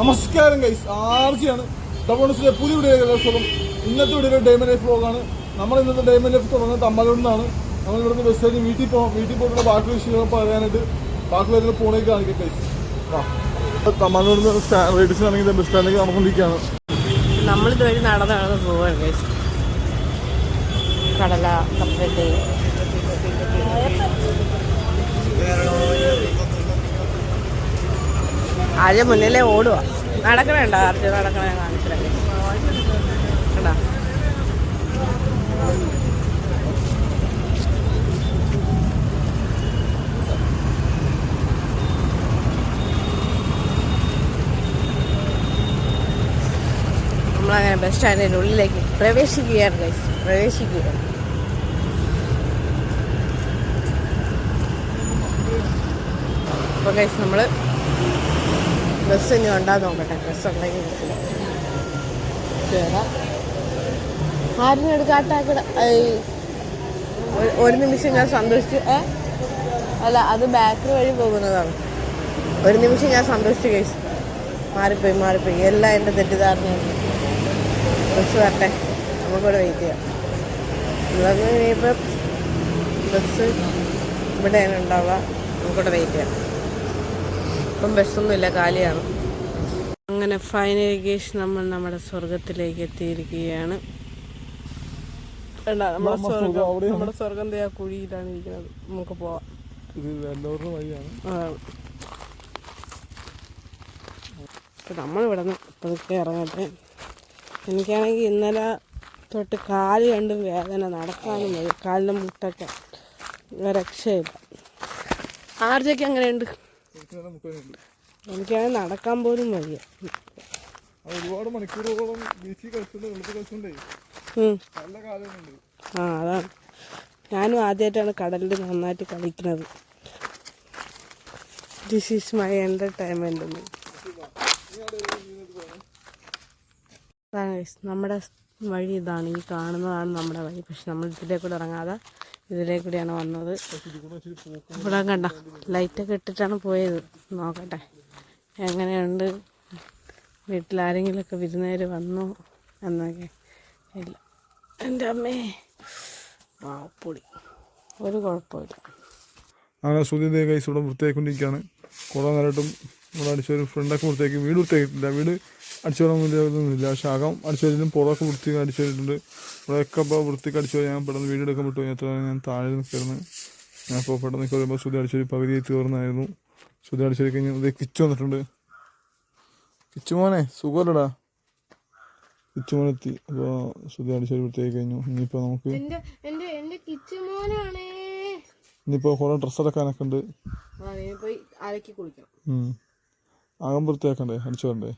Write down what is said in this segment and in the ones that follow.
നമസ്കാരം ഗൈസ് ആർജിയാണ്. ഡബോണസിലെ പുതിയ വീഡിയോ സ്വന്തം ഇന്നത്തെ വീഡിയോ ഡേമൻ ലൈഫ് ബ്ലോഗാണ് നമ്മൾ ഇന്നത്തെ ഡേമൻ ലൈഫ് തുടങ്ങുന്നത് നിന്നാണ്. നമ്മൾ ഇവിടുന്ന് ബസ് കഴിഞ്ഞ് വീട്ടിൽ പോകാം വീട്ടിൽ പോകുന്ന ബാക്കി വിഷയങ്ങൾ പറയാനായിട്ട് ബാക്കി വരുന്ന പോണേക്ക് കാണിക്കാം ഗൈസ് തമ്മാനൂരിൽ നിന്ന് റേഡിസിനാണെങ്കിൽ ബസ് സ്റ്റാൻഡിലേക്ക് നടന്നുകൊണ്ടിരിക്കുകയാണ്. നമ്മൾ വഴി നടന്ന് നടന്ന് പോവാണ് guys. കടല ആദ്യം മുന്നിലേ ഓടുക നടക്കണേണ്ട ആർജ് നടക്കണേ കാണിച്ചിട്ടേ കണ്ടാ? നമ്മളങ്ങനെ ബസ് സ്റ്റാൻഡിന്റെ ഉള്ളിലേക്ക് പ്രവേശിക്കുകയാണ് ഗൈസ് പ്രവേശിക്കുകയാണ്. അപ്പോൾ ഗൈസ് നമ്മൾ ബസ് ഇനി ഉണ്ടാ നോക്കട്ടെ. ഡ്രസ്സ് ഉണ്ടെങ്കിൽ കയറാം ആരും എടുക്കാട്ടാക്കട? ഒരു നിമിഷം ഞാൻ സന്തോഷിച്ചു അല്ല അത് ബാക്കറി വഴി പോകുന്നതാണ്. ഒരു നിമിഷം ഞാൻ സന്തോഷിച്ചു കഴിച്ചു മാറിപ്പോയി മാറിപ്പോയി. എല്ലാം എന്റെ തെറ്റിദ്ധാരണയാണ്. ബസ് വരട്ടെ. നമുക്കിവിടെ വെയിറ്റ് ചെയ്യാം. ഇവിടെ ഇനിയിപ്പം ബസ് ഇവിടെയാണ് ഉണ്ടാവുക. നമുക്കിവിടെ വെയിറ്റ് ചെയ്യാം. ഇപ്പം ബസ്സൊന്നുമില്ല കാലിയാണ്. അങ്ങനെ ഫൈനലിക്കേഷൻ നമ്മൾ നമ്മുടെ സ്വർഗത്തിലേക്ക് എത്തിയിരിക്കുകയാണ്. വേണ്ട നമ്മുടെ സ്വർഗം നമ്മുടെ സ്വർഗം ആ കുഴിയിലാണ് ഇരിക്കുന്നത്. നമുക്ക് പോവാം. നമ്മൾ നമ്മളിവിടെ നിന്ന് പതുക്കെ ഇറങ്ങട്ടെ. എനിക്കാണെങ്കിൽ ഇന്നലെ തൊട്ട് കാൽ കണ്ട് വേദന നടക്കാനും വയ്യ. കാലിന്റെ മുട്ടൊക്കെ രക്ഷയില്ല. ആർജയ്ക്ക് അങ്ങനെയുണ്ട് എനിക്കാണെങ്കിൽ നടക്കാൻ പോലും വയ്യ. ഒരുപാട് മണിക്കൂറുകളോളം ബീച്ചിൽ കളിച്ചുകൊണ്ട് വെള്ളത്തിൽ കളിച്ചുകൊണ്ടേ. നല്ല കാലമുണ്ട് ആ അതാണ് ഞാനും ആദ്യമായിട്ടാണ് കടലിൽ നന്നായിട്ട് കളിക്കുന്നത്. ദിസ് ഈസ് മൈ എന്റർടൈൻമെന്റ് എന്ന്. അതാണ് നമ്മുടെ വഴി ഇതാണ്. ഈ കാണുന്നതാണ് നമ്മുടെ വഴി. പക്ഷെ നമ്മൾ ഇതിലേ കൂടെ ഇറങ്ങാതെ ഇതിലേ കൂടിയാണ് വന്നത്. ഇവിടെ കണ്ട ലൈറ്റൊക്കെ ഇട്ടിട്ടാണ് പോയത്. നോക്കട്ടെ എങ്ങനെയുണ്ട്? വീട്ടിലാരെങ്കിലുമൊക്കെ വിരുന്നേര് വന്നു എന്നൊക്കെ. ഇല്ല. എന്റെ അമ്മേ വാപ്പൊടി ഒരു കുഴപ്പമില്ല. അങ്ങനെ സുതി കൈസ് ഇവിടെ വൃത്തിയായിക്കൊണ്ടിരിക്കുകയാണ്. കുറേ നേരമായിട്ടും ഇവിടെ അടിച്ചൊരു ഫ്രണ്ടൊക്കെ വൃത്തിയാക്കി വീട് വൃത്തിയാക്കിയിട്ടില്ല. വീട് അടിച്ചോളൊന്നുമില്ല പക്ഷെ അകം അടിച്ചു വരുന്നതും പുറമൊക്കെ വൃത്തി അടിച്ചിട്ടുണ്ട് ഇവിടെയൊക്കെ ഇപ്പോൾ വൃത്തിക്ക് അടിച്ചു ഞാൻ പെട്ടെന്ന് വീട് എടുക്കാൻ വിട്ടു. എത്ര ഞാൻ താഴെ നിൽക്കുന്നത് ഞാൻ ഇപ്പോൾ പെട്ടെന്ന് വരുമ്പോൾ സുധി അടിച്ചൊരു പകുതി തീർന്നായിരുന്നു. സുധി അടിച്ചു കഴിഞ്ഞ് ഇത് കിച്ച് വന്നിട്ടുണ്ട്. കിച്ചു മോനെ സുഖമല്ലടാ? കിച്ചു മോനെത്തി അപ്പോൾ സുധി അടിച്ചൊരു വൃത്തിയായി കഴിഞ്ഞു. ഇനിയിപ്പോൾ നമുക്ക് ഇനിയിപ്പോൾ കുറേ ഡ്രസ്സ് എടുക്കാനൊക്കെ ഉണ്ട്. അലക്കി കുളിക്കണം. അകം വൃത്തിയാക്കണ്ടേ? അടിച്ചു വരണ്ടേ?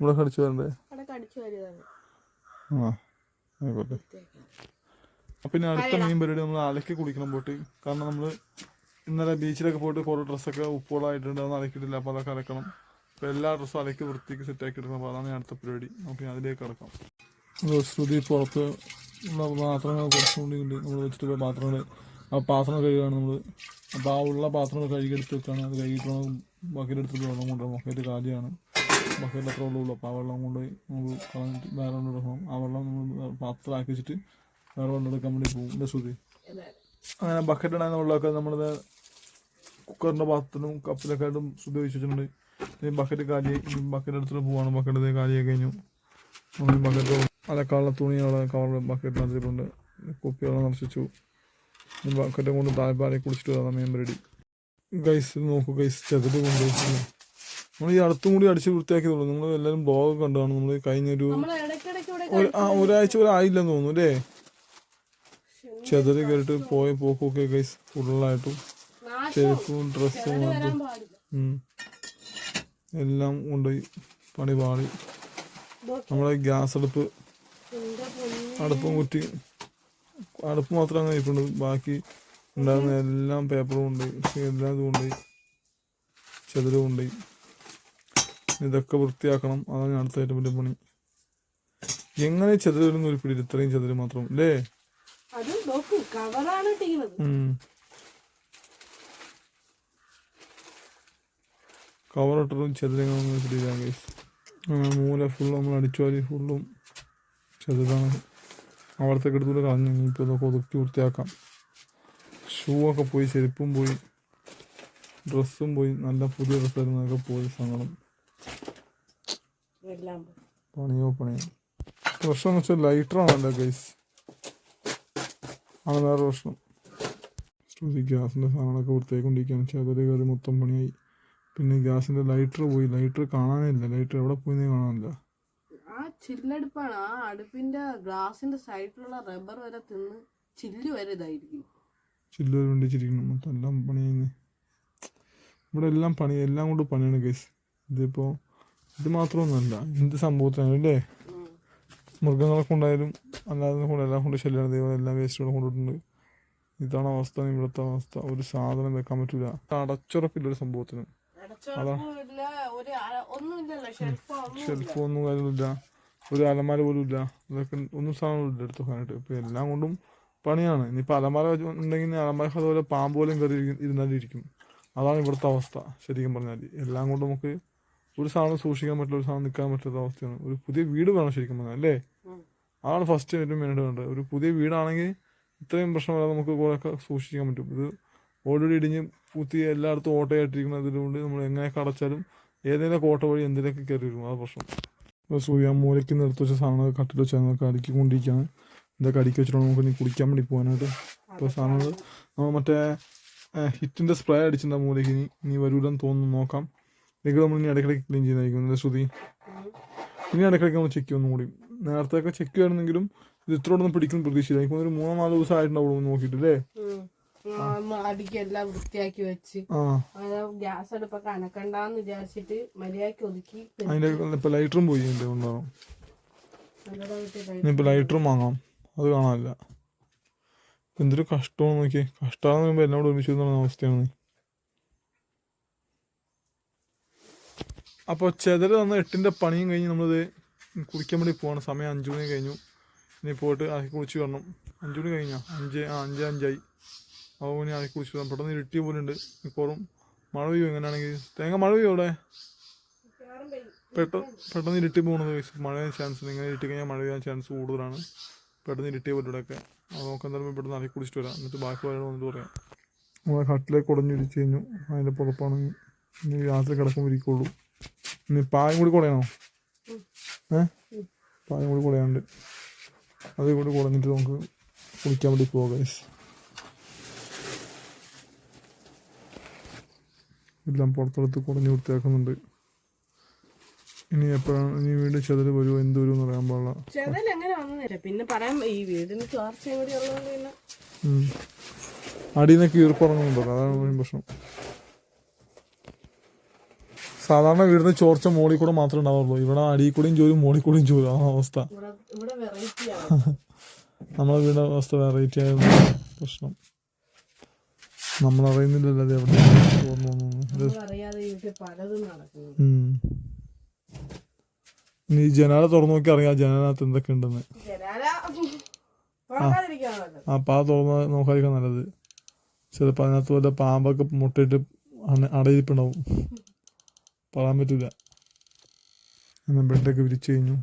ഇവിടെ അടിച്ചു വരണ്ടേ? ആ ആയിക്കോട്ടെ. പിന്നെ അടുത്ത മീൻ പരിപാടി നമ്മൾ അലക്കി കുളിക്കണം പോയിട്ട്. കാരണം നമ്മൾ ഇന്നലെ ബീച്ചിലൊക്കെ പോയിട്ട് കുറേ ഡ്രസ്സൊക്കെ ഉപ്പുകളായിട്ടുണ്ട് അതൊന്നും അലക്കിയിട്ടില്ല. അപ്പോൾ അതൊക്കെ അലക്കണം. അപ്പോൾ എല്ലാ ഡ്രസ്സും അലക്കി വൃത്തിക്ക് സെറ്റാക്കി എടുക്കണം. അപ്പോൾ അതാണ് അടുത്ത പരിപാടി. നമുക്ക് അതിലേക്ക് കിടക്കാം. ശ്രുതി പുറത്ത് പാത്രങ്ങൾ കുറച്ചുകൂടി ഉണ്ട് നമ്മൾ വെച്ചിട്ട് പോയ പാത്രങ്ങൾ ആ പാത്രം കഴുകുകയാണ് നമ്മൾ അപ്പോൾ ആ ഉള്ള പാത്രങ്ങൾ കഴുകിയെടുത്ത് വെക്കുകയാണ് അത് കഴുകിയിട്ട് ബക്കറ്റ് എടുത്ത് വെള്ളം കൊണ്ടുവരും. ബക്കറ്റ് കാലിയാണ്. ബക്കറ്റിൽ അത്ര ഉള്ളൂ. അപ്പോൾ ആ വെള്ളം കൊണ്ട് നമുക്ക് കളഞ്ഞിട്ട് വേറെ വെള്ളം എടുക്കണം ആ വെള്ളം നമ്മൾ പാത്രമാക്കി വെച്ചിട്ട് വേറെ വെള്ളം എടുക്കാൻ വേണ്ടി പോകും. എന്റെ ശ്രുതി? അങ്ങനെ ബക്കറ്റ് ഇടാൻ വെള്ളമൊക്കെ നമ്മളിത് കുക്കറിന്റെ പാത്രത്തിനും കപ്പിലൊക്കെ ആയിട്ടും ശ്രുതി വെച്ച് വെച്ചിട്ടുണ്ട്. ഇനി ബക്കറ്റ് കാലി ബക്കറ്റ് എടുത്തിട്ട് പോവാണ്. ബക്കറ്റ് കാലിയായി കഴിഞ്ഞു. നമ്മൾ ബക്കറ്റ് അലക്കാനുള്ള തുണിയുള്ള കവർ ബക്കറ്റിനകത്തിട്ടുണ്ട് കുപ്പികളെ നിറച്ചു ബക്കറ്റ് കൊണ്ട് താഴ്പാലി കുടിച്ചിട്ട് വരാം. മെയിൻ റെഡി ഗൈസ് നോക്കൂ ഗൈസ് ചെതൽ കൊണ്ടുപോയി നമ്മൾ ഈ അടുത്തും കൂടി അടിച്ച് വൃത്തിയാക്കിയതുള്ളൂ നിങ്ങൾ എല്ലാവരും ബ്ലോഗ് കണ്ടാണ് നമ്മൾ കഴിഞ്ഞൊരു ഒരാഴ്ച പോലെ ആയില്ലെന്ന് തോന്നുന്നു അല്ലേ? ചെതൽ കേട്ട് പോയ പോക്കൊക്കെ ഗൈസ് ഫുള്ളായിട്ടും ചെരുപ്പും ഡ്രസ്സും എല്ലാം കൊണ്ടുപോയി പണി പാടി നമ്മളെ ഗ്യാസ് അടുപ്പ് അടുപ്പും കുറ്റി അടുപ്പ് മാത്രം അങ്ങനെ ഇരിപ്പുണ്ട്. ബാക്കി ഉണ്ടാകുന്ന എല്ലാം പേപ്പറും ഉണ്ട് എല്ലാം ഇതും ഉണ്ട്. ചെതലും ഉണ്ട്. ഇതൊക്കെ വൃത്തിയാക്കണം. അതാണ് അടുത്ത ഏറ്റവും വലിയ പണി. എങ്ങനെ വരുന്ന ഒരു പിടി ഇത്രയും ചെതൽ മാത്രം അല്ലേ? കവറിട്ടും. കവർ ചെതിരങ്ങളൊന്നും ഗൈസ് മൂല ഫുള്ളും നമ്മൾ അടിച്ചുവാരി ഫുള്ളും ചെറുതാണ് അവിടത്തേക്ക് എടുത്തുകൊണ്ട് കളഞ്ഞു ഇനിയിപ്പോൾ ഇതൊക്കെ ഒതുക്കി വൃത്തിയാക്കാം. ഷൂ ഒക്കെ പോയി ചെരുപ്പും പോയി ഡ്രസ്സും പോയി നല്ല പുതിയ ഡ്രസ്സായിരുന്നതൊക്കെ പോയി സങ്കടം പണിയോ പണിയോ. പ്രശ്നം എന്ന് വെച്ചാൽ ലൈറ്ററാണല്ലോ ഗൈസ് ആണ് വേറെ പ്രശ്നം. ശ്രുതി ഗ്യാസിന്റെ സാധനങ്ങളൊക്കെ വൃത്തിയായിക്കൊണ്ടിരിക്കുകയാണ്. ചെതൽ കയറി മൊത്തം പണിയായി. പിന്നെ ഗ്യാസിന്റെ ലൈറ്റർ പോയി. ലൈറ്റർ കാണാനില്ല. ലൈറ്റർ എവിടെ പോയി കാണാനില്ല. ആ ചില്ലടുപ്പാണ്. ആ അടുപ്പിന്റെ ഗ്ലാസിന്റെ സൈഡിലുള്ള റബ്ബർ വരെ തിന്ന് ചില്ല് വരെ ഇതായിരിക്കും. ചില്ലൊരു വേണ്ടിച്ചിരിക്കണം മൊത്തം എല്ലാം പണിയായി ഇവിടെ എല്ലാം പണി എല്ലാം കൊണ്ട് പണിയാണ് കേസ് ഇതിപ്പോൾ ഇത് മാത്രമൊന്നുമല്ല എന്ത് സംഭവത്തിനാണ് അല്ലേ? മൃഗങ്ങളെ കൊണ്ടായാലും അല്ലാതെ കൊണ്ട് എല്ലാം കൊണ്ട് ശല്യമാണ് ദൈവം എല്ലാം വേസ്റ്റുകളും കൊണ്ടിട്ടുണ്ട് ഇതാണ് അവസ്ഥ ഇവിടുത്തെ അവസ്ഥ. ഒരു സാധനം വെക്കാൻ പറ്റില്ല അടച്ചുറപ്പില്ല ഒരു സംഭവത്തിന് ഷെൽഫോ ഒന്നും കാര്യമില്ല. ഒരു അലമാര പോലും ഇല്ല. അതൊക്കെ ഒന്നും സാധനമില്ല എടുത്തു വെക്കാനായിട്ട്. ഇപ്പം എല്ലാം കൊണ്ടും പണിയാണ്. ഇനിയിപ്പോൾ അലമാര ഉണ്ടെങ്കിൽ അലമാര അതുപോലെ പാമ്പ് പോലും കയറി ഇരിക്കും- ഇരുന്നാലും ഇരിക്കും അതാണ് ഇവിടുത്തെ അവസ്ഥ ശരിക്കും പറഞ്ഞാൽ എല്ലാം കൊണ്ട് നമുക്ക് ഒരു സാധനം സൂക്ഷിക്കാൻ പറ്റില്ല ഒരു സാധനം നിൽക്കാൻ പറ്റാത്ത അവസ്ഥയാണ്. ഒരു പുതിയ വീട് വേണം ശരിക്കും പറഞ്ഞാൽ അല്ലേ. അതാണ് ഫസ്റ്റ് ഏറ്റവും മെയിനായിട്ട് വേണ്ടത്. ഒരു പുതിയ വീടാണെങ്കിൽ ഇത്രയും പ്രശ്നമില്ലാതെ നമുക്ക് കുറേയൊക്കെ സൂക്ഷിക്കാൻ പറ്റും. ഇത് ഓൾറെഡി ഇടിഞ്ഞ് പൂത്തി എല്ലായിടത്തും ഓട്ടയായിട്ടിരിക്കുന്നതുകൊണ്ട് നമ്മൾ എങ്ങനെയൊക്കെ അടച്ചാലും ഏതെങ്കിലും കോട്ട വഴി എന്തിനൊക്കെ കയറി വരും ആ പ്രശ്നം സൂര്യ മൂലയ്ക്ക് നിർത്തി വെച്ച സാധനങ്ങൾ കട്ടിൽ വെച്ച് അടുക്കിക്കൊണ്ടിരിക്കുകയാണ് ഇതൊക്കെ അടുക്കി വെച്ചിട്ട് നമുക്ക് നീ കുളിക്കാൻ വേണ്ടി പോകാനായിട്ട്. ഇപ്പോൾ സാധനങ്ങൾ നമ്മൾ മറ്റേ ഹിറ്റിന്റെ സ്പ്രേ അടിച്ചിട്ടുണ്ടാകും മൂലയ്ക്ക് ഇനി ഇനി വരൂലെന്ന് തോന്നുന്നു. നോക്കാം. അല്ലെങ്കിൽ നമ്മൾ ഇനി ഇടയ്ക്കിടയ്ക്ക് ക്ലീൻ ചെയ്യുന്നതായിരിക്കും എന്റെ ശ്രുതി? ഇനി ഇടയ്ക്കിടയ്ക്ക് നമ്മൾ ചെക്ക് ഒന്നും കൂടി നേരത്തെ ഒക്കെ ചെക്ക് ചെയ്യണമെങ്കിലും ഇത് ഇത്രയോടൊന്നും പിടിക്കുന്ന പ്രതീക്ഷയില്ല എനിക്ക് ഒരു മൂന്നോ നാലോ ദിവസം ആയിട്ടുണ്ടാവും നോക്കിയിട്ട് അല്ലേ ഉം. ആ, നമ്മ അടിക്ക് എല്ലാം വൃത്തിയാക്കി വെച്ച്. ഗ്യാസ് അടുപ്പൊക്കെ അനക്കണ്ടെന്ന് വിചാരിച്ചിട്ട് മര്യാദയ്ക്ക് ഒതുക്കി ലൈറ്ററും പോയി ഉണ്ടാവും. ലൈറ്ററും വാങ്ങാം. അത് കാണാനില്ല. എന്തൊരു കഷ്ടമാണ് നോക്കിയേ. കഷ്ടമാണെന്ന് പറയുമ്പോൾ എന്നോട് ഒരുമിച്ച് വരുന്ന അവസ്ഥയാണ്. അപ്പോൾ ചെതൽ തന്ന എട്ടിന്റെ പണിയും കഴിഞ്ഞ് നമ്മളിത് കുളിക്കാൻ വേണ്ടി പോവാണ്. സമയം അഞ്ചു മണി കഴിഞ്ഞു. ഇനി പോയിട്ട് ആക്കി കുളിച്ച് വരണം. അഞ്ചു മണി കഴിഞ്ഞാ? അഞ്ച് ആ അഞ്ച് അഞ്ചായി. അപ്പോൾ ഇനി ആക്കി കുളിച്ച് വരണം. പെട്ടെന്ന് ഇരുട്ടി പോലുണ്ട്. മിക്കവാറും മഴ പെയ്യും എങ്ങനെയാണെങ്കിൽ? തേങ്ങ മഴ പെയ്യും അവിടെ? പെട്ടെന്ന് പെട്ടെന്ന് ഇരുട്ടി പോകുന്നത്. മഴ ചാൻസ് ഇങ്ങനെ ഇരുട്ടി കഴിഞ്ഞാൽ മഴ പെയ്യാൻ ചാൻസ് കൂടുതലാണ്. പെട്ടെന്ന് ഇരുട്ടിയ പോലെ ഇവിടെയൊക്കെ അത് നമുക്ക് എന്തായാലും പെട്ടെന്ന് അറിയി കുടിച്ചിട്ട് വരാം. എന്നിട്ട് ബാക്കി വരാൻ വന്നിട്ട് പറയാം. നമ്മളെ കട്ടിലേക്ക് ഇരിച്ചു കഴിഞ്ഞു. അതിന്റെ പുറപ്പാണ് ഇനി രാത്രി കിടക്കുമ്പോൾ ഇരിക്കുള്ളൂ. ഇനി പായം കൂടി കുടയണോ? ഏ? പായം കൂടി കുടയാണ്ട് അത് കൂടി കുടഞ്ഞിട്ട് നമുക്ക് കുടിക്കാൻ വേണ്ടി പോകാം. എല്ലാം പുറത്തെടുത്ത് കുടഞ്ഞു വൃത്തിയാക്കുന്നുണ്ട്. ഇനി എപ്പോഴാണ് ഇനി വീണ്ടും ചെതൽ വരുമോ എന്ത് വരും എന്ന് പറയാൻ പാടില്ല. ചെതൽ എങ്ങനെ പിന്നെ പറയാൻ ഈ വീടിന് ചോർച്ചയും കൂടി ഉള്ളതുകൊണ്ട് പിന്നെ ഉം. അടിയിൽ നിന്ന് അതാണ് മെയിൻ പ്രശ്നം. സാധാരണ വീടിന് ചോർച്ച മോളിൽ കൂടെ മാത്രമേ ഉണ്ടാവുള്ളൂ ഇവിടെ അടിയിൽ കൂടെയും ചോരും മോളിൽ കൂടെയും ചോരും. ആ അവസ്ഥ. നമ്മളെ വീടിന്റെ അവസ്ഥ വെറൈറ്റി ആയിരുന്നു പ്രശ്നം. നമ്മൾ അറിയുന്നില്ലല്ലോ അത് എവിടെ ചോർന്നു ഈ ജനാല തുറന്നു നോക്കി അറിയാം. ജനാലകത്ത് എന്തൊക്കെ ഉണ്ടെന്ന്. ആ പാ തുറന്ന് നോക്കാതിരിക്കാൻ നല്ലത്. ചിലപ്പോൾ അതിനകത്ത് വല്ല പാമ്പൊക്കെ മുട്ടയിട്ട് അടയിരിപ്പുണ്ടാവും. പറയാൻ പറ്റില്ല എന്നാൽ ബെഡൊക്കെ വിരിച്ചു കഴിഞ്ഞു.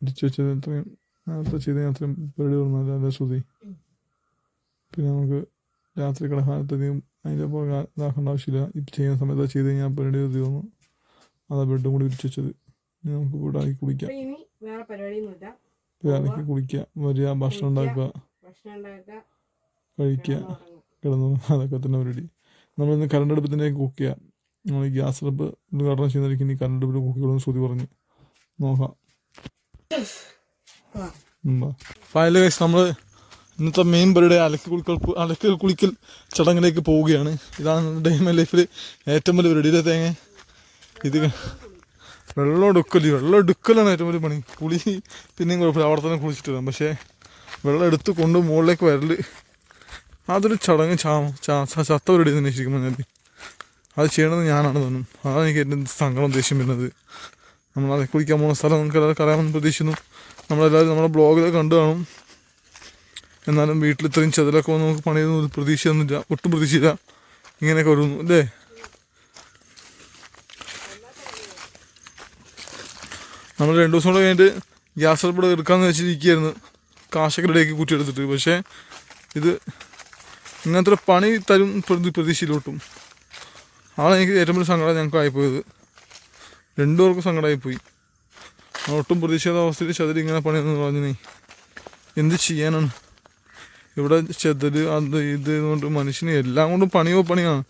വിരിച്ചു വെച്ചത് അത്രയും നേരത്തെ ചെയ്ത് അത്രയും പേടി തുറന്നല്ല അല്ലേ ശ്രുതി. പിന്നെ നമുക്ക് രാത്രി കിടക്കാനത്തധികം അതിന്റെ പുറകെ ഇതാക്കേണ്ട ആവശ്യമില്ല. ഇപ്പം ചെയ്യുന്ന സമയത്ത് ചെയ്ത് കഴിഞ്ഞാൽ പേടി തീർന്നു അതാ ബെഡും കൂടി വിരിച്ചു വെച്ചത്. നമുക്ക് ഇവിടെ ആക്കി കുടിക്കാം വേറെ പരിപാടിയൊന്നുമില്ല. ഇടയ്ക്ക് കുടിക്കുക വരിക ഭക്ഷണം ഉണ്ടാക്കുക. കഴിക്കുക. കിടന്നു അതൊക്കെ തന്നെ പരിപാടി. നമ്മളിന്ന് കറണ്ട് അടുപ്പത്തിലേക്ക് കുക്ക് ചെയ്യാം നമ്മൾ ഗ്യാസ് അടുപ്പ് ഉദ്ഘാടനം ചെയ്യുന്നതായിരിക്കും ഇനി കറണ്ട് അടുപ്പിൽ കുക്ക് ചെയ്യണമെന്ന് ശ്രുതി പറഞ്ഞു നോക്കാം. ഫൈനൽ കേസ് നമ്മൾ ഇന്നത്തെ മെയിൻ പരിപാടി അലക്കി കുളിക്കൽ അലക്കി കുളിക്കൽ ചടങ്ങിലേക്ക് പോവുകയാണ്. ഇതാണ് ഡേ മൈ ലൈഫിൽ ഏറ്റവും വലിയ പരിപാടി തേങ്ങ? ഇത് വെള്ളം എടുക്കൽ വെള്ളം എടുക്കലാണ് ഏറ്റവും വലിയ പണി. കുളി പിന്നെയും കുഴപ്പമില്ല. അവിടെ തന്നെ കുളിച്ചിട്ട് വരാം. പക്ഷേ വെള്ളം എടുത്ത് കൊണ്ട് മുകളിലേക്ക് വരൽ അതൊരു ചടങ്ങ് ചാ ചാ- ച- ചത്ത പരിപാടി തന്നെ ശരിക്കും പറഞ്ഞാൽ അത് ചെയ്യണത് ഞാനാണ് തോന്നും അതാണ് എനിക്ക് എന്റെ സങ്കടം ദേഷ്യം വരുന്നത്. നമ്മൾ അത് കുളിക്കാൻ പോകുന്ന സ്ഥലം നമുക്ക് എല്ലാവർക്കും അറിയാമെന്ന് പ്രതീക്ഷിക്കുന്നു. നമ്മളെല്ലാവരും നമ്മുടെ ബ്ലോഗിൽ കണ്ടു കാണും. എന്നാലും വീട്ടിൽ ഇത്രയും ചതിലൊക്കെ വന്ന് നമുക്ക് പണിയൊന്നും പ്രതീക്ഷയൊന്നുമില്ല ഒട്ടും പ്രതീക്ഷയില്ല ഇങ്ങനെയൊക്കെ വരുന്നു അല്ലേ? നമ്മൾ രണ്ട് ദിവസം കൂടെ കഴിഞ്ഞിട്ട് ഗ്യാസ് അടുപ്പ് എടുക്കാമെന്ന് വെച്ചിരിക്കുകയായിരുന്നു. കാശൊക്കെ റെഡിയാക്കി കുറ്റിയെടുത്തിട്ട്. പക്ഷേ ഇത് ഇങ്ങനത്തെ പണി തരും പ്രതി പ്രതീക്ഷയിലോട്ടും. അതാണ് എനിക്ക് ഏറ്റവും വലിയ സങ്കടം ഞങ്ങൾക്ക് ആയിപ്പോയത് രണ്ടു പേർക്കും സങ്കടമായിപ്പോയി പോയി. ഒട്ടും പ്രതീക്ഷിക്കാത്ത അവസ്ഥയിൽ ചതിരി ഇങ്ങനെ പണിയെന്ന് പറഞ്ഞേ എന്ത് ചെയ്യാനാണ്? ഇവിടെ ചെതൽ അത് ഇത് കൊണ്ട് മനുഷ്യന് എല്ലാം കൊണ്ടും പണിയോ പണിയാണ്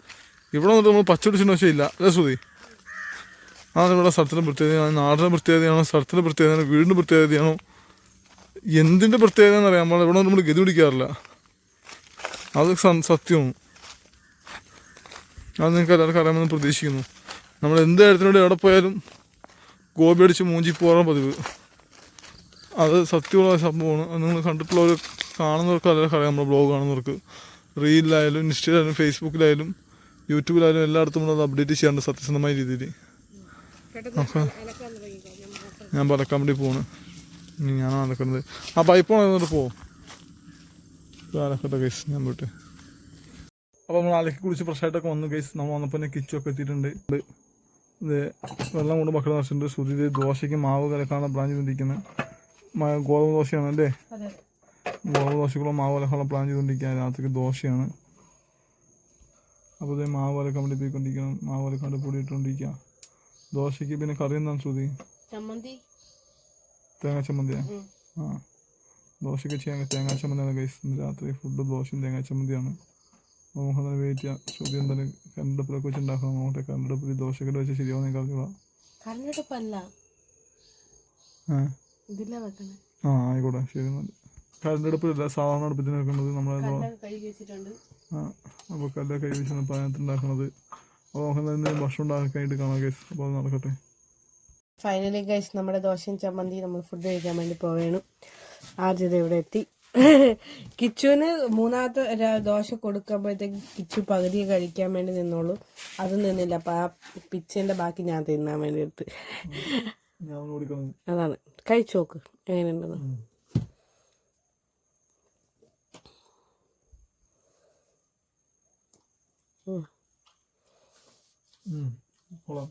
ഇവിടെ വന്നിട്ട് നമ്മൾ പച്ചടിച്ചിട്ട് പക്ഷേ ഇല്ല അല്ലേ ഇവിടെ സ്ഥലത്തിന്റെ പ്രത്യേകതയാണോ നാടിന്റെ പ്രത്യേകതയാണോ സ്ഥലത്തിന്റെ പ്രത്യേകതയാണോ വീടിന്റെ പ്രത്യേകതയാണോ. എന്തിന്റെ പ്രത്യേകത എന്നറിയാം നമ്മൾ ഇവിടെ നമ്മൾ ഗതി പിടിക്കാറില്ല. അത് സത്യമാണ് അത് നിങ്ങൾക്ക് എല്ലാവർക്കും അറിയാമെന്ന് പ്രതീക്ഷിക്കുന്നു. നമ്മൾ എന്ത് കാര്യത്തിനോട് എവിടെ പോയാലും ഗോപി അടിച്ച് മൂഞ്ചി പോകാൻ പതിവ്. അത് സത്യമുള്ള സംഭവമാണ്. അത് നിങ്ങൾ കണ്ടിട്ടുള്ളവർ കാണുന്നവർക്ക് എല്ലാവർക്കും അറിയാം നമ്മുടെ ബ്ലോഗ് കാണുന്നവർക്ക്. റീലിലായാലും ഇൻസ്റ്റയിലായാലും ഫേസ്ബുക്കിലായാലും യൂട്യൂബിലായാലും എല്ലായിടത്തും നമ്മൾ അത് അപ്ഡേറ്റ് ചെയ്യാറുണ്ട് സത്യസന്ധമായ രീതിയിൽ. അപ്പോൾ ഞാൻ പലക്കാൻ വേണ്ടി പോണ്. ഇനി ഞാനാണ് നടക്കുന്നത്. ആ പൈപ്പ് എന്നിട്ട് പോവും കേസ് ഞാൻ പോയിട്ട്. അപ്പൊ നമ്മൾ അലക്കി കുളിച്ച് ഫ്രഷായിട്ടൊക്കെ വന്നു കേസ് നമ്മൾ വന്നപ്പോൾ തന്നെ കിച്ചൊക്കെ എത്തിയിട്ടുണ്ട്. ഇത് വെള്ളം കൊണ്ട് മക്കൾ നിറച്ചിട്ടുണ്ട് ശ്രുതി ദോശയ്ക്ക് മാവ് കലക്കാനുള്ള പ്ലാൻ ചെയ്തുകൊണ്ടിരിക്കുന്നത് ഗോതമ്പ് ദോശയാണ് അല്ലേ? ഗോതമ്പ് ദോശക്കുള്ള മാവ് കലക്കാനുള്ള പ്ലാൻ ചെയ്തുകൊണ്ടിരിക്കുക രാത്രിക്ക് ദോശയാണ്. അപ്പോൾ ഇത് മാവ് കലക്കാൻ വേണ്ടി പോയിക്കൊണ്ടിരിക്കണം. മാവ് കലക്കാണ്ട് പൊടി ഇട്ടുകൊണ്ടിരിക്കുക ദോശയ്ക്ക് പിന്നെ കറി എന്താണ് ശ്രുതി? ചമ്മന്തി. തേങ്ങാ ചമ്മന്തിയാ? ആ. ദോശയ്ക്ക് ചെയ്യാൻ തേങ്ങാ ചമ്മന്തിയാണ് ഗൈസ് ഇന്ന് രാത്രി ഫുഡ് ദോശയും തേങ്ങാ ചമ്മന്തിയാണ്. നമുക്ക് എന്തായാലും വെയിറ്റ് ചെയ്യാം. ശ്രുതി എന്തായാലും കരണ്ടപ്പിലൊക്കെ വെച്ച് ഉണ്ടാക്കണം നോക്കട്ടെ കരണ്ടപ്പിൽ ദോശക്കട്ട് വെച്ച് ശരിയാവും നിങ്ങൾക്ക് ആ ആയിക്കോട്ടെ. ശരി എന്നാൽ കരണ്ട് അടുപ്പിലല്ല സാധാരണ അടുപ്പത്തിന് വെക്കുന്നത് നമ്മൾ ആ അപ്പോൾ കല്ല കൈ വെച്ചാണ് പാനത്തിൽ ഉണ്ടാക്കുന്നത് അപ്പോൾ തന്നെ ഭക്ഷണം ഉണ്ടാക്കാനായിട്ട് കാണാം ഗൈസ് അപ്പോൾ അത് നടക്കട്ടെ. ഫൈനലി ഗൈസ് നമ്മുടെ ദോശയും ചമ്മന്തി നമ്മൾ ഫുഡ് കഴിക്കാൻ വേണ്ടി പോവുകയാണ്. ആദ്യത ഇവിടെ എത്തി. കിച്ചുവിന് മൂന്നാമത്തെ ദോശ കൊടുക്കുമ്പോഴത്തേക്ക് കിച്ചു പകുതി കഴിക്കാൻ വേണ്ടി നിന്നോളൂ. അത് നിന്നില്ല അപ്പം ആ പിച്ചിന്റെ ബാക്കി ഞാൻ തിന്നാൻ വേണ്ടി എടുത്ത്. അതാണ്. കഴിച്ചു നോക്ക് എങ്ങനെയുണ്ടെന്ന്. ഉം. കൊള്ളാം.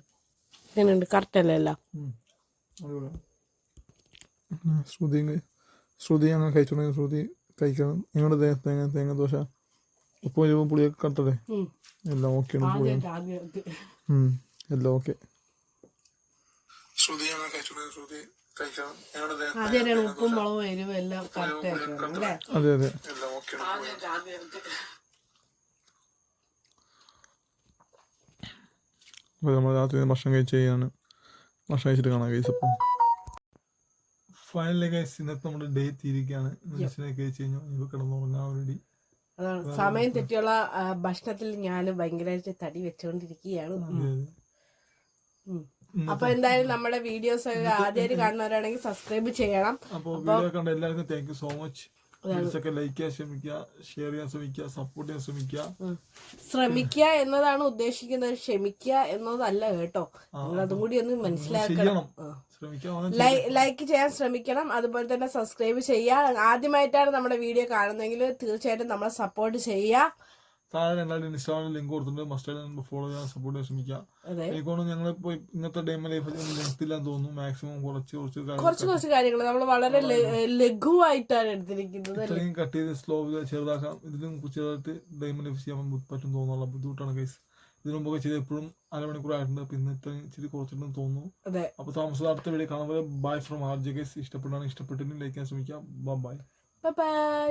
എങ്ങനെയുണ്ട് കറക്റ്റ് അല്ലേ എല്ലാം ശ്രുതി ശ്രുതി അങ്ങനെ കഴിച്ചോണ്ടെങ്കിൽ ശ്രുതി കഴിക്കണം. നിങ്ങളുടെ തേങ്ങ തേങ്ങ ദോശ. ഉപ്പും എരിവും പുളിയൊക്കെ കട്ടല്ലേ എല്ലാം ഓക്കെ എല്ലാം ഓക്കെ ശ്രുതി ഞങ്ങൾ കഴിച്ചോണ്ടെങ്കിൽ ശ്രുതി കഴിക്കണം. ഞങ്ങളുടെ തേ- ഉപ്പും മുളകും എരിവും എല്ലാം കറക്റ്റ് അതെ അതെ എല്ലാം ഓക്കെയാണ് ആദ്യമായിട്ട് ആദ്യമായിട്ട് അപ്പോൾ നമ്മൾ രാത്രി ഭക്ഷണം കഴിച്ച് ചെയ്യാണ് ഭക്ഷണം കഴിച്ചിട്ട് കാണാം കേസ് അപ്പോൾ ഫൈനലി ഗൈസ് ഇന്നത്തെ നമ്മുടെ ഡേ തീരുകയാണ്. മനുഷ്യനെ കഴിച്ച് കഴിഞ്ഞാൽ ഇപ്പോൾ കിടന്നുറങ്ങാൻ വേണ്ടി സമയം തെറ്റിയുള്ള ഭക്ഷണത്തിൽ ഞാൻ ഭയങ്കരമായിട്ട് തടി വെച്ചുകൊണ്ടിരിക്കുകയാണ്. അപ്പൊ എന്തായാലും നമ്മുടെ വീഡിയോസ് ആദ്യമായിട്ട് കാണുന്നവരാണെങ്കിൽ സബ്സ്ക്രൈബ് ചെയ്യണം. അപ്പോൾ വീഡിയോ കണ്ട എല്ലാവർക്കും താങ്ക് യു സോ മച്ച് വീഡിയോസൊക്കെ ലൈക്ക് ചെയ്യാൻ ശ്രമിക്കുക ഷെയർ ചെയ്യാൻ ശ്രമിക്കുക സപ്പോർട്ട് ചെയ്യാൻ ശ്രമിക്കുക. ശ്രമിക്കുക എന്നതാണ് ഉദ്ദേശിക്കുന്നത്. ക്ഷമിക്കുക എന്നതല്ല കേട്ടോ. നിങ്ങൾ അതും കൂടി ഒന്ന് മനസ്സിലാക്കണം. ലൈക്ക് ചെയ്യാൻ ശ്രമിക്കണം. അതുപോലെ തന്നെ സബ്സ്ക്രൈബ് ചെയ്യുക. ആദ്യമായിട്ടാണ് നമ്മുടെ വീഡിയോ കാണുന്നതെങ്കിൽ തീർച്ചയായിട്ടും നമ്മളെ സപ്പോർട്ട് ചെയ്യുക. താഴെ എല്ലാവരും ഇൻസ്റ്റാഗ്രാമിൽ ലിങ്ക് കൊടുത്തിട്ടുണ്ട്. മസ്റ്റ് ഫോളോ ചെയ്യാൻ സപ്പോർട്ട് ചെയ്യാൻ ശ്രമിക്കുക എനിക്കൊന്നും ഞങ്ങൾ ഇപ്പോൾ ഇന്നത്തെ ഡേമ ലൈഫിൽ ലെങ്ത്തില്ലാന്ന് തോന്നുന്നു. മാക്സിമം കുറച്ച് കുറച്ച് കാര്യങ്ങൾ കുറച്ച് കുറച്ച് കാര്യങ്ങൾ നമ്മൾ വളരെ ലഘുവായിട്ടാണ് എടുത്തിരിക്കുന്നത് ഇത്രയും കട്ട് ചെയ്ത് സ്ലോ ചെറുതാക്കാം. ഇതിലും ചെറുതായിട്ട് ഡേമ ലൈഫ് ചെയ്യാൻ പറ്റും തോന്നുന്നുള്ള ബുദ്ധിമുട്ടാണ് കേസ് ഇതിനു മുമ്പൊക്കെ ചെയ്ത് എപ്പോഴും അരമണിക്കൂർ ആയിട്ടുണ്ട്. പിന്നെ ഇത്രയും ഇച്ചിരി കുറച്ചിട്ടുണ്ടെന്ന് തോന്നുന്നു. അപ്പൊ താമസം അടുത്ത വീഡിയോ കാണുമ്പോൾ ബൈ ഫ്രം ആർ ജെ കേസ് ഇഷ്ടപ്പെട്ടാണ് ഇഷ്ടപ്പെട്ടിട്ട് ലൈക്ക് ചെയ്യാൻ ശ്രമിക്കാം. Bye by